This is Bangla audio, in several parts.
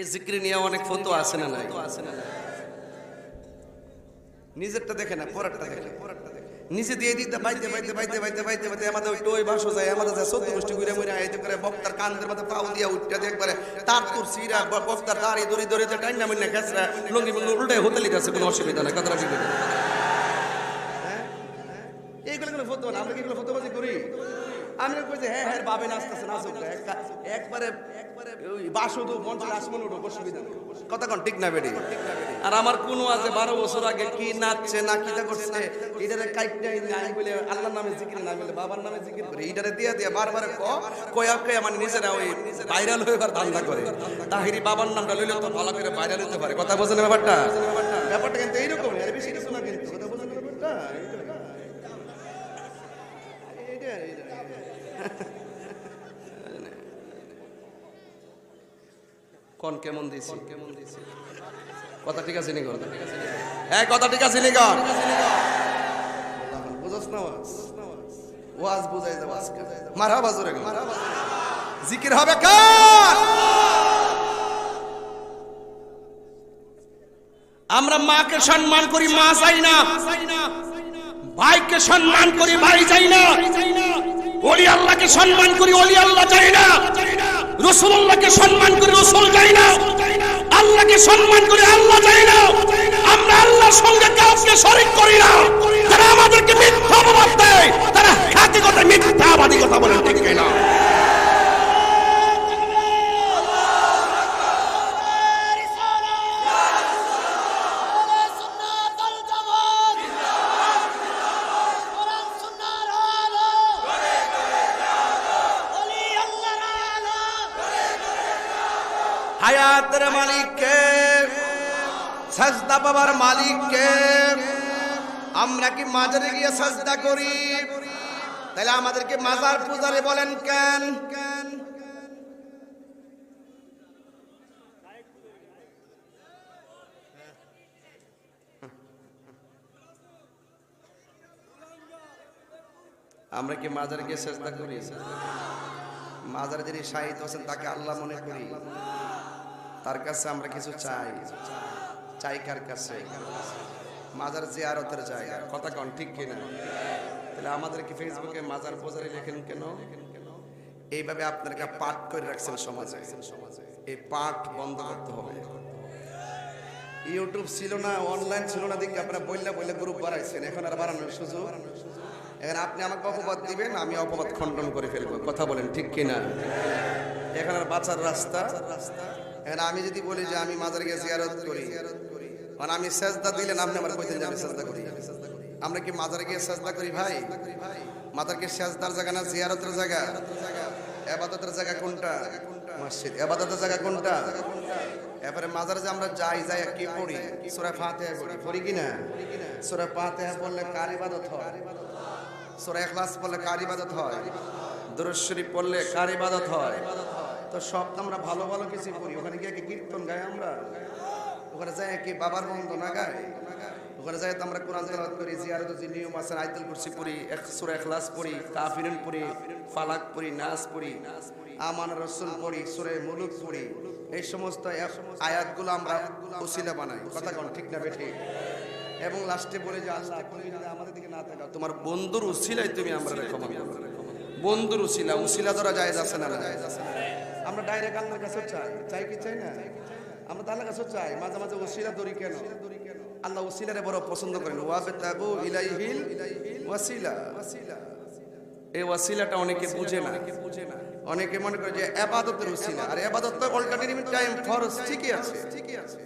এই জিক্রি নিয়ে অনেক ফটো আছে না নাই? নিজেরটা দেখে না, পরেরটা দেখে। নিজে দিয়ে দিতে, বাইতে বাইতে বাইতে বাইতে বাইতে বাইতে, আমাদের ওই যায়, আমাদের যা সত্য গোষ্ঠী ঘুরে আইতে করে বক্তার কান্দের মধ্যে পাও দিয়া দেখবারে তার তোর সিরা বক্তার দাঁড়ি দড়ি দড়ি টাইম না মিনে খেসরা, লঙ্গি মঙ্গি উল্টাই হতে লিখেছে কোনো অসুবিধা নাই, কথাটা হ্যাঁ? এইগুলো কোনো ফটো না, আমরা কি এগুলো ফটোবাজি করি? আমি কই যে হ্যাঁ হ্যাঁ বাবে নাচতেছে, নাচুক না। একবারে একবারে ওই বাসুদু মঞ্চে আসমান উঠো অসুবিধা কথা কোন ঠিক না বেডি আর আমার কোনো আছে, বারো বছর আগে কি নাচছে, না কিটা করছে এটারে নাই বলে আল্লাহর নামে জিকির না বলে, বাবার নামে জিকির করে এটারে দিয়ে দিয়ে বারবার ক, কয়া কয়া মানে নিজেরা ওই ভাইরাল হইবার ধান্দা করে। তাহিরি বাবার নামটা লইলে তো ভালো করে ভাইরাল হতে পারে। কথা বোঝেন ব্যাপারটা? ব্যাপারটা কিন্তু এইরকম কিছু না কিন্তু। কথা বোঝেন ব্যাপারটা? কোন কেমন দিছি কথা ঠিক আছে কথা ঠিক আছে হ্যাঁ কথা ঠিক আছে নি কর বুঝছ না ওয়াজ? বুঝাই আজকে। জিকির হবে কার? আমরা মাকে সম্মান করি, মা চাই না। ভাইকে সম্মান করি, ভাই চাই না। ওলি আল্লাহকে সম্মান করি, ওলি আল্লাহ চাই না। রসুল্লাহকে সম্মান করে রসুল যাই না। আল্লাহকে সম্মান করে আল্লাহ যাই না। আমরা আল্লাহর সঙ্গে কাউকে শরিক করি না। বাবার মালিককে। আমরা কি মাজারে গিয়ে সাজদা করি? তাহলে আমাদেরকে মাজার পূজারে বলেন কেন? আমরা কি মাজারে গিয়ে সাজদা করি? মাজারে যিনি শাহিদ হোসেন, তাকে আল্লাহ মনে করি। তার কাছে আমরা কিছু চাই। চাই কার কাছে। মাজার জিয়ারতের জায়গা। কথা কন, ঠিক কিনা? তাহলে আমাদের কি ফেসবুকে মাজার বাজারে লেখেন কেন? এইভাবে আপনারা পাঠ করে রাখছেন সমাজে। এই পাঠ বন্ধ করতে হবে। ইউটিউব ছিল না অনলাইন ছিল না, দেখি আপনারা বললে বললে গ্রুপ বাড়াইছেন এখন আর বাড়ানোর সুযোগ? এখন আপনি আমাকে অপবাদ দিবেন, আমি অপবাদ খণ্ডন করে ফেলব। কথা বলেন, ঠিক কিনা? এখন আর বাঁচার রাস্তা? এখন আমি যদি বলি যে আমি মাজার গিয়ে জিয়ারত করি মানে আমি সেজদা দিলেন, আপনি আমার কইতেন যে আমি সেজদা করি। আমরা কি মাজারে গিয়ে সেজদা করি ভাই? মাজার কি সেজদার জায়গা না জিয়ারতের জায়গা? এবাদতের জায়গা কোনটা? মসজিদ। এবাদতের জায়গা কোনটা? এবারে মাজারে যে আমরা যাই যাই কি পড়ি? সূরা ফাতিহা পড়ি। পড়ি কি না? সূরা ফাতিহা পড়লে কার ইবাদত হয়? সূরা ইখলাস পড়লে কার ইবাদত হয়? দুরূদ শরীফ পড়লে কার ইবাদত হয়? তো সব তো আমরা ভালো ভালো কিছু করি ওখানে গিয়ে কি কীর্তন গাই আমরা? ওখানে যাই কি বাবার না গাই ওখানে যাই তো আমরা কোরআন করি, জিয়ারত নিয়ম আছে কুরসি পড়ি পড়ি কাফিরুন পড়ি, ফালাক পড়ি, নাস পড়ি আমান পড়ি মুলুক পড়ি। এই সমস্ত আয়াতগুলো আমরা বানাই। কথা কোন, ঠিক না এবং লাস্টে বলে যে আল্লাহ তুমি যদি আমাদের দিকে না তাকাও, তোমার বন্ধুর উসিলাই তুমি আমরা বন্ধুর উসিলা উসিলা ধরা যায় যাচ্ছে না যায় যাচ্ছে না? আমরা ডাইরেক্ট আল্লাহর কাছে চাই। চাই কি চাই না? আমরা তো আল্লাহর কাছে চাই, মাঝে মাঝে ওসিলা দড়ি কেন? আল্লাহ ওসিলারে বড় পছন্দ করেন। ওয়াবেতাগু ইলাইহিল ওয়াসিলা। এই ওয়াসিলাটা অনেকে বুঝে না। অনেকে মনে করে যে আবাদতের ওসিলা। আর আবাদত তো অল্টারনেটিভ টাইম ফরজ ঠিকই আছে ঠিকই আছে।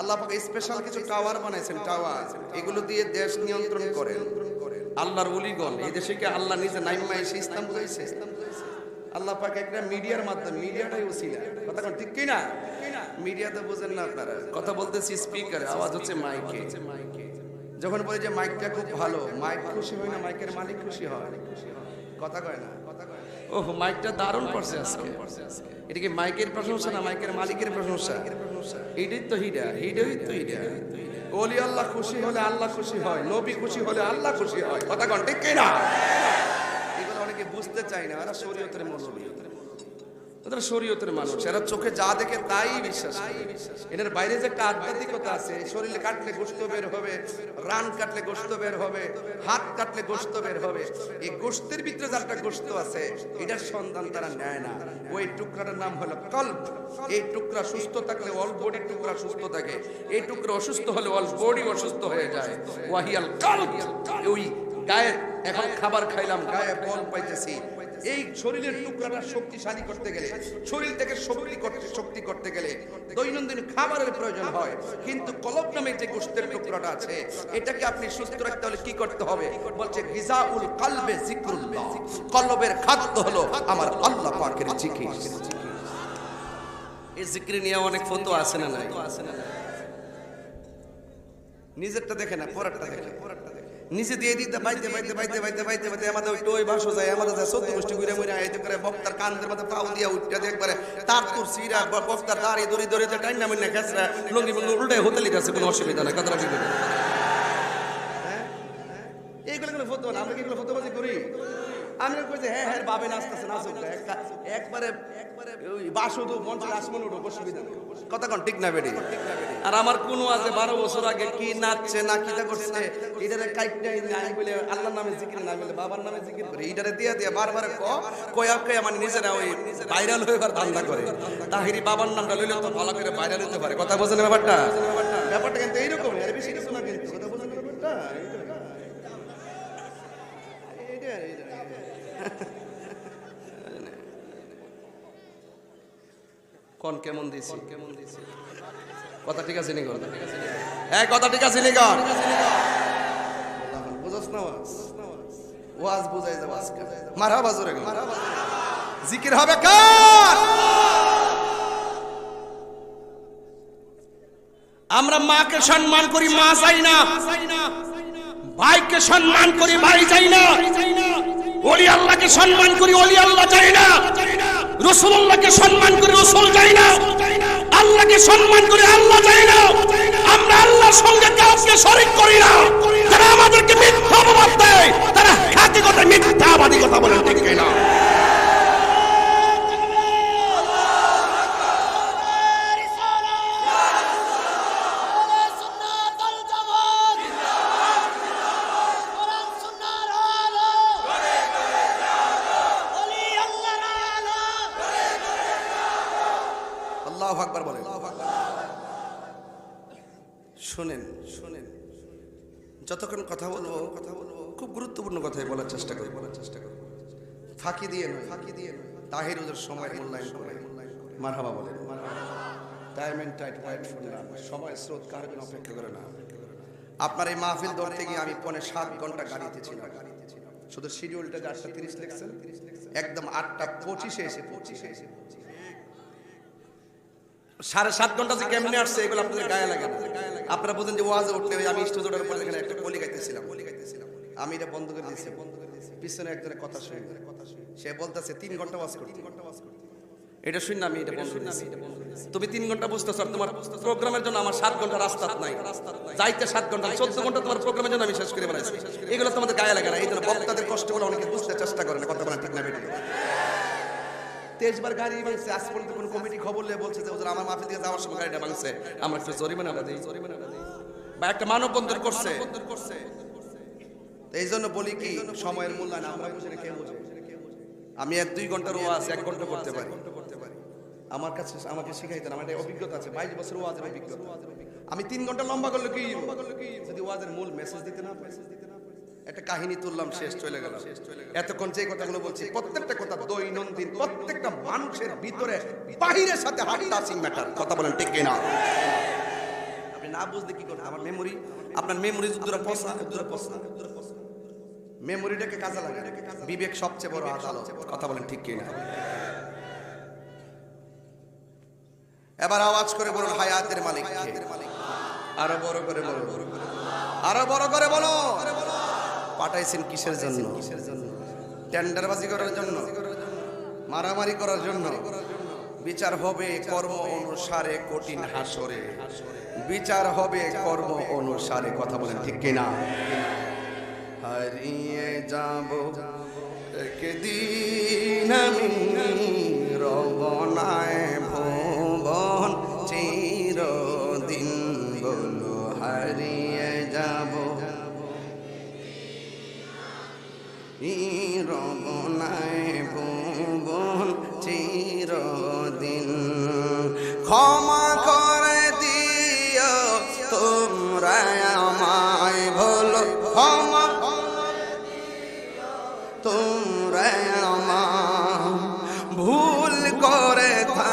আল্লাহ পাক স্পেশাল কিছু টাওয়ার বানাইছেন টাওয়ার এগুলো দিয়ে দেশ নিয়ন্ত্রণ করেন। আল্লাহর উলিগণ এই দেশে কি আল্লাহ নিজে নাইমা এসে ইসলাম বুঝাইছে আল্লাহ পাক একটা মিডিয়ার মাধ্যমে, মিডিয়াটাই ওসিলা। কথা ঠিক কি না মিডিয়াতে বুঝেন না আপনারা। কথা বলতেছি স্পিকার আওয়াজ হচ্ছে মাইকে যখন বলি যে মাইকটা খুব ভালো মাইক খুশি হয় না মাইকের মালিক খুশি হয়? কথা কয় না। ওহ মাইকটা দারুণ পড়ছে আজকে। এটা কি মাইকের প্রশংসা না মাইকের মালিকের প্রশংসা? এটাই তো হিডা হিডাই তো হিডা ওলি আল্লাহ খুশি হলে আল্লাহ খুশি হয় নবী খুশি হলে আল্লাহ খুশি হয়। কথা কন ঠিক কি না এগুলো অনেকে বুঝতে চায় না আর শরীয়তের মৌলবী। ওদের শরীয়তের মানুষ। এরা চোখে যা দেখে তাই বিশ্বাস করে। বাইরে যে আধ্যাত্মিকতা আছে শরীরে কাটলে গোস্ত বের হবে, রান কাটলে গোস্ত বের হবে, হাত কাটলে গোস্ত বের হবে। এই গোস্তের ভিতরে যার গোস্ত আছে, এটার সন্ধান তারা নেয় না। ওই টুকরাটার নাম হলো কল্প এই টুকরা সুস্থ থাকলে অল বডি টুকরা সুস্থ থাকে। এই টুকরা অসুস্থ হলে অল বডি অসুস্থ হয়ে যায়। ওয়াহিয়াল কল্প ওই গায়ে, এখন খাবার খাইলাম, গায়ে বল পাইতেছি। এই শরীরের টুকরাটা শক্তিশালী করতে গেলে শরীর থেকে শক্তি করতে শক্তি করতে গেলে দৈনন্দিন খাবারের প্রয়োজন হয়। কিন্তু কলব নামে যে গোষ্ঠের টুকরাটা আছে এটাকে আপনি সুস্থ রাখতে হলে কি করতে হবে? বলছে গিজাউল কালবে জিক্রুল্লাহ কলবের খাদ্য হলো আমার আল্লাহ পাকের জিকির। এই জিকির নিয়ে অনেক ফটো আছে না নাই? নিজেরটা দেখে না পরেরটা দেখে। নিজে দিয়ে দিতে বাইতে বাইতে বাইতে বাইতে বাইতে বাইতে, আমাদের ওই টই বাসো যায়, আমাদের যায় সত্য গোষ্ঠী ঘুরে ঘুরে আইতে করে বক্তার কান্দের মধ্যে পাও দিয়া উঠতে দিয়ে একবারে তার তুর সিরা বক্তার দাঁড়ি দড়ি দড়ি যে টাইম নামেন না খেসরা, লঙ্গি মঙ্গি উল্টাই হোটেলে গেছে, কোনো অসুবিধা নাই, কথাটা ঠিক। হ্যাঁ? হ্যাঁ? এইগুলো কোনো ফতো না আমরা কি এগুলো ফতোবাজি করি আমি কইছি হ্যাঁ হ্যাঁ বাবে নাচতেছে নাচুক না। একবারে একবারে, ওই বাসুদু মঞ্চে আসমান উঠো অসুবিধা নেই কথা কোন, ঠিক না বেডি আর আমার কোন আছে, বারো বছর আগে কি নাচছে, না কিটা করছে, এটারে কাইটটা নাই বলে আল্লাহর নামে জিকির না বলে বাবার নামে জিকির করে। এটারে দিয়া দিয়া বারবার কয়া কয়া মানে নিজেরা ওই ভাইরাল হয়ে ধান্দা করে। তাহিরি বাবার নামটা লইলে তো ভালো করে ভাইরাল হতে পারে। কথা বোঝেন ব্যাপারটা? ব্যাপারটা কিন্তু এইরকম আর বেশি কিছু না কিন্তু। কথা বোঝেন ব্যাপারটা? কোন কেমন দিছি কেমন দিছি? কথা ঠিক আছে নি কথা ঠিক আছে হ্যাঁ কথা ঠিক আছে নি কর। বুঝছ না ওয়াজ? বুঝাই জিকির হবে কার? আমরা মাকে সম্মান করি, মা চাই না। ভাইকে সম্মান করি, ভাই চাই না। ওলি আল্লাহকে সম্মান করি, ওলি আল্লাহ চাই না। রসুল্লাহকে সম্মান করি, রসুল চাই না। আল্লাহকে সম্মান করি আল্লাহ চাই না। আমরা আল্লাহর সঙ্গে কাউকে শরীক করি না। তারা আমাদেরকে মিথ্যা অপবাদ দেয়, তারা খাতি কথা মিথ্যাবাদী কথা বলে ঠিক না আল্লাহ আকবার বলে শুনেন শুনেন যতক্ষণ কথা বলব কথা বলব। খুব গুরুত্বপূর্ণ কথাই বলার চেষ্টা করি বলার চেষ্টা করি ফাঁকি দিয়ে নয়, ফাঁকি দিয়ে নয়। তাহির ওদের সময় করে। মারহাবা বলে। টাইম টাইট ওয়াইট না। সময়, স্রোত কারোর জন্য অপেক্ষা করে না। আপনার এই মাহফিল ধরতে গিয়ে আমি পনে সাত ঘণ্টা গাড়িতে ছিলাম। শুধু শিডিউলটা যে আটটা তিরিশ লেখছেন। একদম আটটা পঁচিশে এসে পঁচিশে এসে সাড়ে সাত ঘণ্টা যে কেমনে আসছে, এগুলো আপনাদের গায়ে লাগে আপনারা বুঝেন যে ওয়াজে ওই আমি স্টেজ ওঠার পর এখানে একটা কলি গাইতেছিলাম। আমি এটা বন্ধ করে দিয়েছি। পিছনে একজনের কথা শুনে। কথা সে বলতেছে, তিন ঘণ্টা ওয়াজ করতে। ঘণ্টা ওয়াজ করতে এটা শুন আমি এটা বন্ধ করে তুমি তিন ঘণ্টা বুঝতেছ আর তোমার প্রোগ্রামের জন্য আমার সাত ঘণ্টা রাস্তা নাই। যাইতে সাত ঘণ্টা, চোদ্দ ঘণ্টা তোমার প্রোগ্রামের জন্য আমি শেষ করে বেড়াইছি এগুলো তোমাদের গায়ে লাগে না। এই জন্য বক্তাদের কষ্টগুলো অনেকে বুঝতে চেষ্টা করে না, কথা বলা ঠিক না তেইশবার গাড়ি ভাঙছে, আজ পর্যন্ত কোনো কমিটি খবর নিয়ে বলছে যে ওদের আমার মাফি দিয়ে যাওয়ার সময় গাড়িটা ভাঙছে, আমরা একটু জরিমানা দিই বা একটা মানব বন্ধন করছে এই জন্য বলি কি, সময়ের মূল্যায়ন আমরা বুঝে না, কে বুঝে? আমি এক দুই ঘণ্টার ওয়াজ এক ঘণ্টা করতে পারি। আমার কাছে আমাকে শিখাইতেন, আমার একটা অভিজ্ঞতা আছে, বাইশ বছর ওয়াজের অভিজ্ঞতা। আমি তিন ঘণ্টা লম্বা করলে কি যদি ওয়াজের মূল মেসেজ দিতে না মেসেজ দিতে না। একটা কাহিনী তুললাম, শেষ, চলে গেল এতক্ষণ যে কথাগুলো বলছি, প্রত্যেকটা কথা দৈনন্দিন, প্রত্যেকটা মানুষের ভিতরে, বাহিরের সাথে হাট টাচিং ম্যাটার কথা বলেন ঠিক না আপনি না বুঝলে কি করবেন? আমার মেমোরি আপনার মেমোরি দূরে পচা দূরে পচা মেমোরিটাকে কাজে লাগে বিবেক সবচেয়ে বড় আদালত। কথা বলেন ঠিক কিনা? এবার আওয়াজ করে বলুন, হায়াতের মালিক? আরও বড় করে বলো আরও বড় করে বলো পাঠাইছেন কিসের জন্য? টেন্ডারবাজি করার জন্য? মারামারি করার জন্য? বিচার হবে কর্ম অনুসারে কঠিন হাসরে। বিচার হবে কর্ম অনুসারে, কথা বলেন ঠিক কিনা? হারিয়ে যাব একদিন।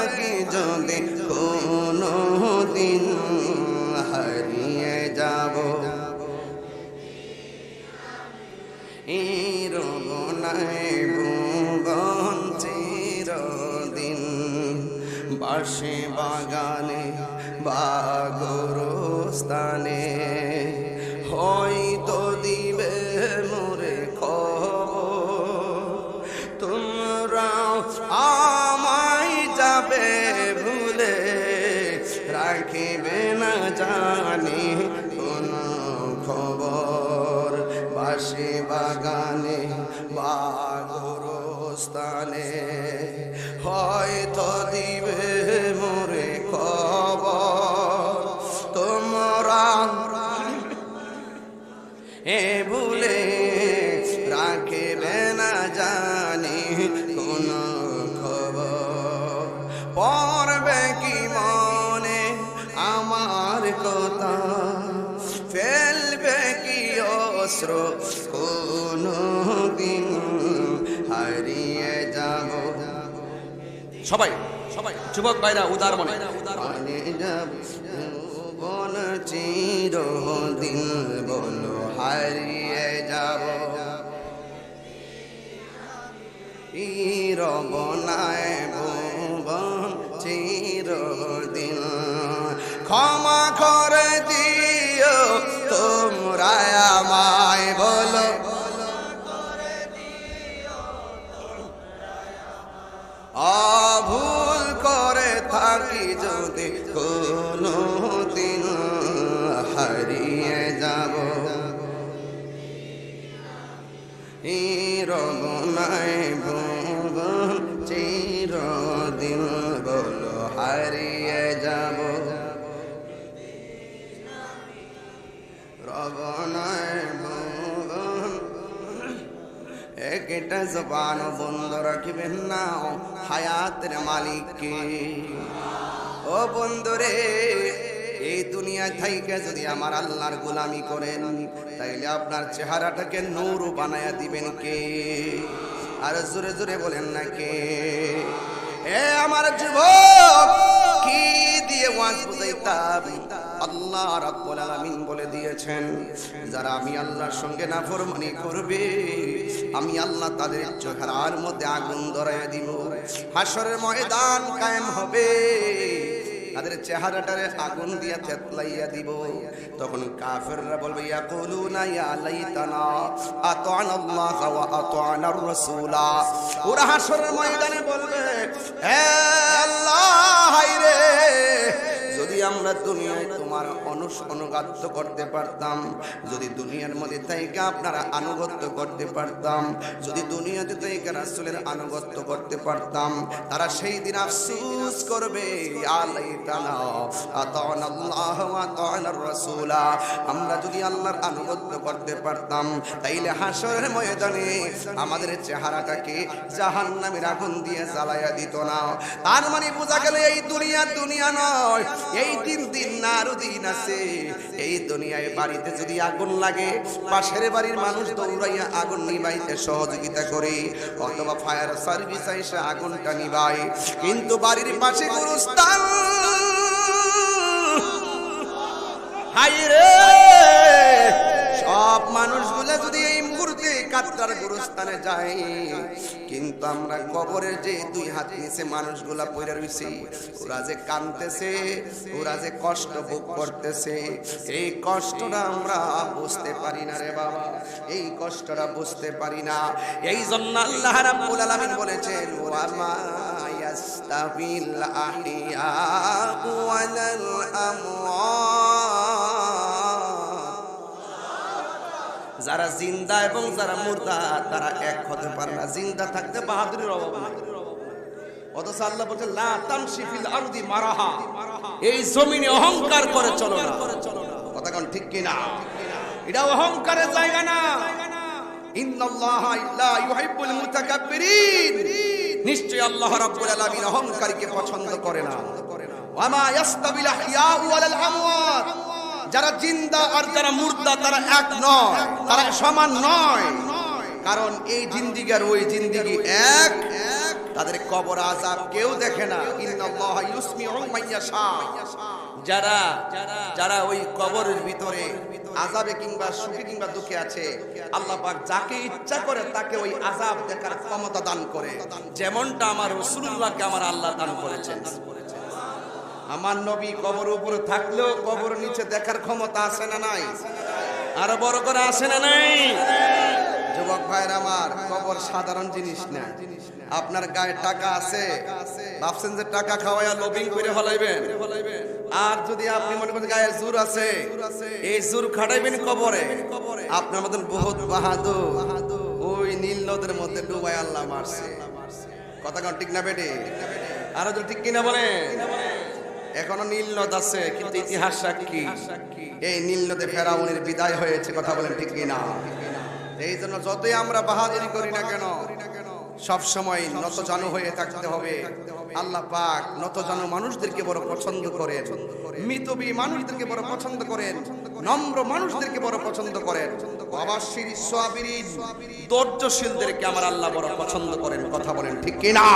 থাকি যদি কোনো দিন হারিয়ে যাব। ইরবনায় ভুবন চিরদিন। বাসে বাগানে বাগরস্থানে হয়তো যাবে ভুলে রাখিবে না জানি কোনো খবর। বাসি বাগানে বা হয়তো অস্ত্র কোন দিন হারিয়ে যাব। সবাই সবাই যুবক ভাইরা উদার মনে। মানে যাব বন চিরদিন বলো হারিয়ে যাব। রবনায় ভুবন চিরদিন ক্ষমা করে দিও তোমরা আমায় দিন হারিয়ে যাব। রবনায় ভুবন চিরদিন বলো হারিয়ে যাব। রবনায় ভুবন একটা জবান বন্ধ রাখবেন না হায়াতের মালিককে। ও বন্ধুরে, এই দুনিয়ায় থাইকে যদি আমার আল্লাহর গোলামি করেন, তাইলে আপনার চেহারাটাকে নূর বানায়া দিবেন কে? আর জোরে জোরে বলেন না কে? এ আমার যুবক, কি দিয়ে ওয়াজ আল্লাহ রাব্বুল আলামিন বলে দিয়েছেন, যারা আমি আল্লাহর সঙ্গে না নাফরমানি করবে, আমি আল্লাহ তাদের চেহারার মধ্যে আগুন ধরাইয়া দিব। হাসরের ময়দান কায়েম হবে। তাদের চেহারাটারে আগুন দিয়া থেতলাইয়া দিব। তখন কাফেররা বলবে ইয়া কুলুনা ইয়া লাইতানা আতানা আল্লাহ ওয়া আতানা রাসূলা। ওরা হাসরের ময়দানে বলবে, হে আল্লাহ, হায়রে, যদি আমরা দুনিয়ায় তোমার অনুস অনুগাত্য করতে পারতাম। যদি দুনিয়ার মধ্যে থেকে আপনারা আনুগত্য করতে পারতাম, যদি দুনিয়াতে থেকে রাসূলের আনুগত্য করতে পারতাম, তারা সেই দিন আফসোস করবে আমরা যদি আল্লাহর আনুগত্য করতে পারতাম, তাইলে হাসরের ময়দানে আমাদের চেহারাটাকে জাহান্নামের আগুন দিয়ে জ্বালায়া দিত না। তার মানে বোঝা গেল এই দুনিয়া দুনিয়া নয়, এই দিন দিন না আরও দিন আছে। এই দুনিয়ায় বাড়িতে যদি আগুন লাগে, পাশের বাড়ির মানুষ দৌড়াইয়া আগুন নিবাইতে সহযোগিতা করে, অথবা ফায়ার সার্ভিস এসে আগুনটা নিবায়। কিন্তু বাড়ির পাশে গুরুস্থান। হাই রে! সব মানুষগুলো যদি এই মুহূর্তে কাত্তার গুরুস্থানে যায়। কিন্তু আমরা কবরের যে দুই হাত নিচে মানুষগুলা পড়ে রইছে, ওরা যে কানতেছে ওরা যে কষ্ট ভোগ করতেছে, এই কষ্টটা আমরা বুঝতে পারি না রে বাবা, এই কষ্টটা বুঝতে পারি না। এই জন্য আল্লাহ রাব্বুল আলামিন বলেছেন, ওয়া মা ইয়াস্তাবিল আহিয়া ওয়ালাল আমওয়াত যারা জিন্দা এবং যারা মুর্দা, তারা এক হতে পারে না। জিন্দা থাকতে বাহাদুরের অভাব নাই। অথচ আল্লাহ বলছে মারাহা। এই জমিনে অহংকার করে চলো না। কথা কোন ঠিক কিনা? এটা অহংকারের জায়গা না। ইন্নাল্লাহা লা ইউহিব্বুল মুতাকাব্বিরিন। নিশ্চয় আল্লাহ পছন্দ করে না। ওয়ালাল আমওয়াত। যারা জিন্দা আর যারা মুর্দা, তারা এক নয়, তারা সমান নয়। কারণ এই জিন্দিগি আর ওই জিন্দিগি এক। তাদের কবর আযাব কেউ দেখে না। যারা যারা ওই কবরের ভিতরে আজাবে কিংবা সুখে কিংবা দুঃখে আছে, আল্লাহ পাক যাকে ইচ্ছা করে তাকে ওই আজাব দেখার ক্ষমতা দান করে। যেমনটা আমার রসুল্লাহকে আমার আল্লাহ দান করেছেন। আমার নবী কবর উপরে থাকলেও কবর নিচে দেখার ক্ষমতা আছে না নাই? আরও বড় করে আছে না নাই? যুবক ভাইয়ের আমার, কবর সাধারণ জিনিস না। আপনার গায়ে টাকা আছে, ভাবছেন যে টাকা খাওয়াইয়া লবিং করে হলাইবেন আর যদি আপনি মনে করেন গায়ে জোর আছে, এই জোর খাটাইবেন কবরে। আপনার মতন বহুত বাহাদুর। ওই নীল নদের মধ্যে ডুবাই আল্লাহ মারছে। কথা কন ঠিক না বেটে? আরও যদি ঠিক কিনা বলেন। এখনও নীল নদ আছে, কিন্তু ইতিহাস সাক্ষী এই নীল নদে ফেরাউনের বিদায় হয়েছে, কথা বলেন ঠিক কিনা? এই জন্য যতই আমরা বাহাদুরি করি না কেন, সব সময় নত জানু হয়ে থাকতে হবে। আল্লাহ পাক নত জানু মানুষদেরকে বড় পছন্দ করেন। মিতবি মানুষদেরকে বড় পছন্দ করেন। নম্র মানুষদেরকে বড় পছন্দ করেন। অবশ্যই সাবিরিন ধৈর্যশীলদেরকে আমার আল্লাহ বড় পছন্দ করেন, কথা বলেন ঠিক কিনা?